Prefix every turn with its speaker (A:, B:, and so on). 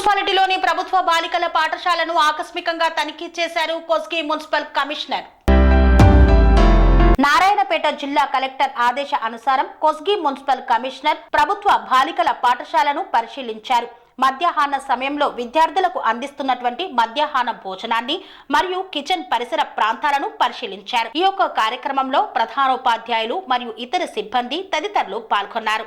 A: మున్సిపాలిటీలోని ప్రభుత్వ బాలికల పాఠశాలను ఆకస్మికంగా తనిఖీ చేశారు కొస్గి మున్సిపల్ కమిషనర్. నారాయణపేట జిల్లా కలెక్టర్ ఆదేశ అనుసారం కొస్గి మున్సిపల్ కమిషనర్ ప్రభుత్వ బాలికల పాఠశాలను పరిశీలించారు. మధ్యాహ్న సమయంలో విద్యార్థులకు అందిస్తున్నటువంటి మధ్యాహ్న భోజనాన్ని మరియు కిచెన్ పరిసర ప్రాంతాలను పరిశీలించారు. ఈ యొక్క కార్యక్రమంలో ప్రధానోపాధ్యాయులు మరియు ఇతర సిబ్బంది తదితరులు పాల్గొన్నారు.